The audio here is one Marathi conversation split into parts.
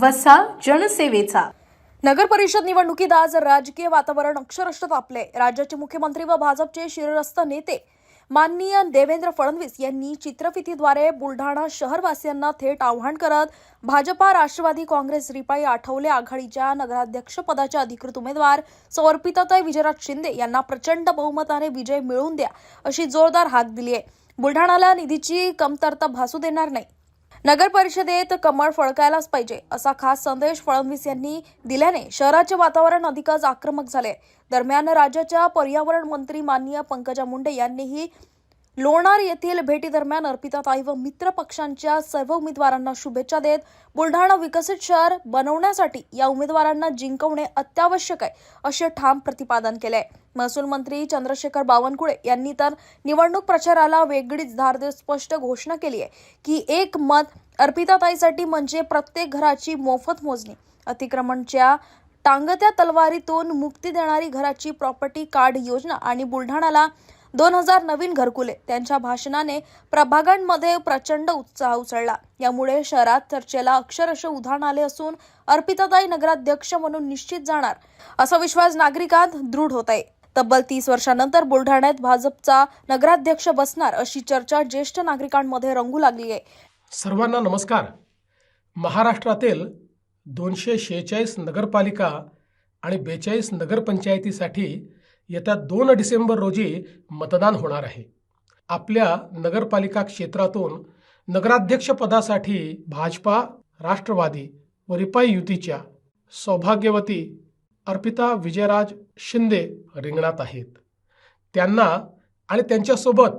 वसा जनसेवेचा. नगर परिषद निवडणुकीत आज राजकीय वातावरण अक्षरशः तापले. राज्याचे मुख्यमंत्री व भाजपचे शिरस्त नेते माननीय देवेंद्र फडणवीस यांनी चित्रफितीद्वारे बुलढाणा शहरवासियांना थेट आव्हान करत भाजपा राष्ट्रवादी काँग्रेस रिपाई आठवले आघाडीच्या नगराध्यक्षपदाच्या अधिकृत उमेदवार सौ विजयराज शिंदे यांना प्रचंड बहुमताने विजय मिळवून द्या अशी जोरदार हाक दिली आहे बुलढाणाला निधीची कमतरता भासू देणार नाही. नगर परिषदेत कमळ फळकायलाच पाहिजे असा खास संदेश फडणवीस यांनी दिल्याने शहराचे वातावरण अधिकच आक्रमक झाले. दरम्यान राज्याच्या पर्यावरण मंत्री माननीय पंकजा मुंडे यांनीही लोणार येथील भेटीदरम्यान अर्पिताताई व मित्र पक्षांच्या सर्व उमेदवारांना शुभेच्छा देत बुलढाणा विकसित शहर बनवण्यासाठी या उमेदवारांना जिंकवणे अत्यावश्यक आहे असे ठाम प्रतिपादन केले महसूल मंत्री चंद्रशेखर बावनकुळे यांनी तर निवडणूक प्रचाराला वेगळीच धार देत स्पष्ट घोषणा केली आहे की एक मत अर्पिताताईसाठी म्हणजे प्रत्येक घराची मोफत मोजणी. अतिक्रमणच्या टांगत्या तलवारीतून मुक्ती देणारी घराची प्रॉपर्टी कार्ड योजना आणि बुलढाणाला दोन हजार नवीन घरकुले त्यांच्या भाषणाने प्रभागांमध्ये प्रचंड उत्साह उसळला. यामुळे शहरात चर्चेला अक्षरशः उधाण आले असून अर्पिताताई नगराध्यक्ष म्हणून निश्चित जाणार असा विश्वास नागरिकांत दृढ होत आहे. तब्बल तीस वर्षानंतर बुलढाण्यात भाजपचा नगराध्यक्ष बसणार अशी चर्चा ज्येष्ठ नागरिकांमध्ये रंगू लागली आहे. सर्वांना नमस्कार. महाराष्ट्रातील दोनशे शेहेचाळीस नगरपालिका आणि बेचाळीस नगरपंचायतीसाठी येत्या दोन डिसेंबर रोजी मतदान होणार आहे. आपल्या नगरपालिका क्षेत्रातून नगराध्यक्षपदासाठी भाजपा राष्ट्रवादी व रिपाई युतीच्या सौभाग्यवती अर्पिता विजयराज शिंदे रिंगणात आहेत. त्यांना आणि त्यांच्यासोबत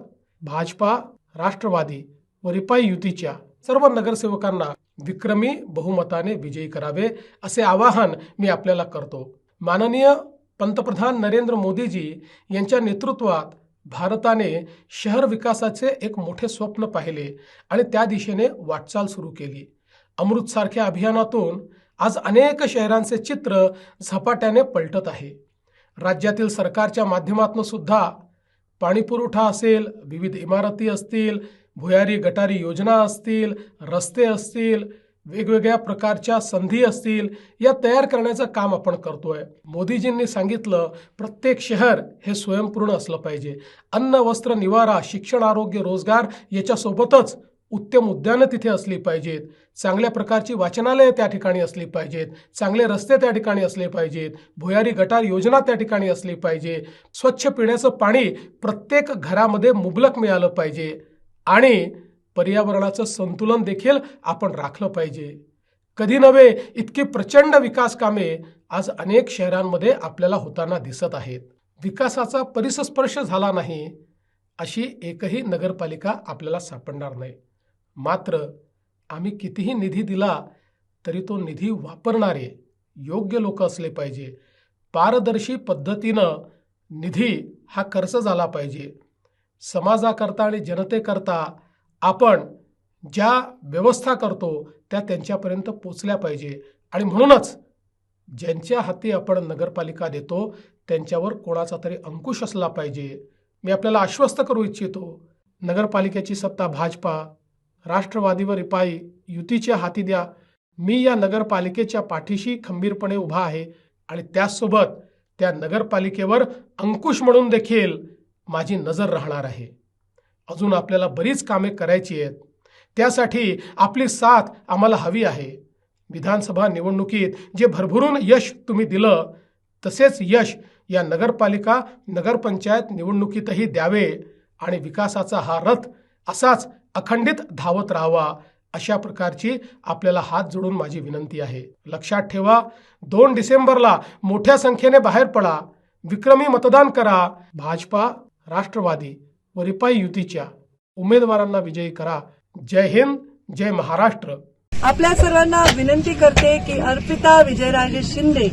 भाजपा राष्ट्रवादी व रिपाई युतीच्या सर्व नगरसेवकांना विक्रमी बहुमताने विजयी करावे असे आवाहन मी आपल्याला करतो. माननीय पंतप्रधान नरेंद्र मोदीजी यांच्या नेतृत्वात भारताने शहर विकासाचे एक मोठे स्वप्न पाहिले आणि त्या दिशेने वाटचाल सुरू केली. अमृतसारख्या अभियानातून आज अनेक शहरांचे चित्र झपाट्याने पलटत आहे. राज्यातील सरकारच्या माध्यमातून सुद्धा पाणीपुरवठा असेल विविध इमारती असतील भुयारी गटारी योजना असतील रस्ते असतील वेगवेगळ्या प्रकारच्या संधी असतील या तयार करण्याचं काम आपण करतोय. मोदीजींनी सांगितलं प्रत्येक शहर हे स्वयंपूर्ण असलं पाहिजे. अन्न वस्त्र निवारा शिक्षण आरोग्य रोजगार याच्यासोबतच उत्तम उद्यानं तिथे असली पाहिजेत. चांगल्या प्रकारची वाचनालयं त्या ठिकाणी असली पाहिजेत. चांगले रस्ते त्या ठिकाणी असले पाहिजेत. भुयारी गटार योजना त्या ठिकाणी असली पाहिजे. स्वच्छ पिण्याचं पाणी प्रत्येक घरामध्ये मुबलक मिळालं पाहिजे. आणि पर्यावरणाचं संतुलन देखील आपण राखलं पाहिजे. कधी नव्हे इतकी प्रचंड विकास कामे आज अनेक शहरांमध्ये आपल्याला होताना दिसत आहेत. विकासाचा परिसस्पर्श झाला नाही अशी एकही नगरपालिका आपल्याला सापडणार नाही. मात्र आम्ही कितीही निधी दिला तरी तो निधी वापरणारे योग्य लोक असले पाहिजे. पारदर्शी पद्धतीनं निधी हा खर्च झाला पाहिजे. समाजाकरता आणि जनतेकरता आपण ज्या व्यवस्था करतो त्या त्यांच्यापर्यंत पोचल्या पाहिजे. आणि म्हणूनच ज्यांच्या हाती आपण नगरपालिका देतो त्यांच्यावर कोणाचा तरी अंकुश असला पाहिजे. मी आपल्याला आश्वस्त करू इच्छितो. नगरपालिकेची सत्ता भाजपा राष्ट्रवादी व रिपाई युतीच्या हाती द्या. मी या नगरपालिकेच्या पाठीशी खंबीरपणे उभा आहे आणि त्याचसोबत त्या नगरपालिकेवर अंकुश म्हणून देखील माझी नजर राहणार आहे. अजून आपल्याला बरीच कामे करायची आहेत. त्यासाठी आपली साथ आम्हाला हवी आहे. विधानसभा निवडणुकीत जे भरभरून यश तुम्ही दिलं तसेच यश या नगरपालिका नगरपंचायत निवडणुकीतही द्यावे आणि विकासाचा हा रथ असाच अखंडित धावत राहावा अशा प्रकारची आपल्याला हात जोडून माझी विनंती आहे. लक्षात ठेवा दोन डिसेंबरला मोठ्या संख्येने बाहेर पडा विक्रमी मतदान करा. भाजपा राष्ट्रवादी व रिपाई युतीच्या उमेदवारांना विजयी करा. जय हिंद जय महाराष्ट्र. आपल्या सर्वांना विनंती करते की अर्पिता विजयराजे शिंदे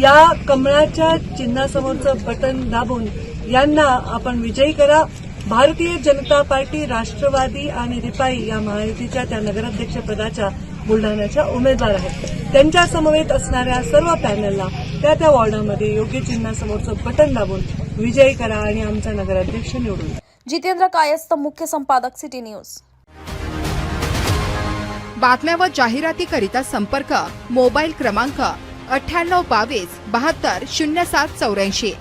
या कमळाच्या चिन्हासमोरचं बटन दाबून यांना आपण विजयी करा. भारतीय जनता पार्टी राष्ट्रवादी आणि रिपाई या महायुतीच्या त्या नगराध्यक्ष पदाच्या बुलढाण्याच्या उमेदवार आहेत. त्यांच्या समवेत असणाऱ्या सर्व पॅनलला त्या त्या वॉर्डामध्ये योग्य चिन्हासमोरचं बटन दाबून विजयी करा आणि आमचा नगराध्यक्ष निवडून जितेंद्र कायस्थ मुख्य संपादक सिटी न्यूज. बातम्या व जाहिरातीकरिता संपर्क मोबाईल क्रमांक अठ्ठ्याण्णव बावीस बहात्तर शून्य सात चौऱ्याऐंशी.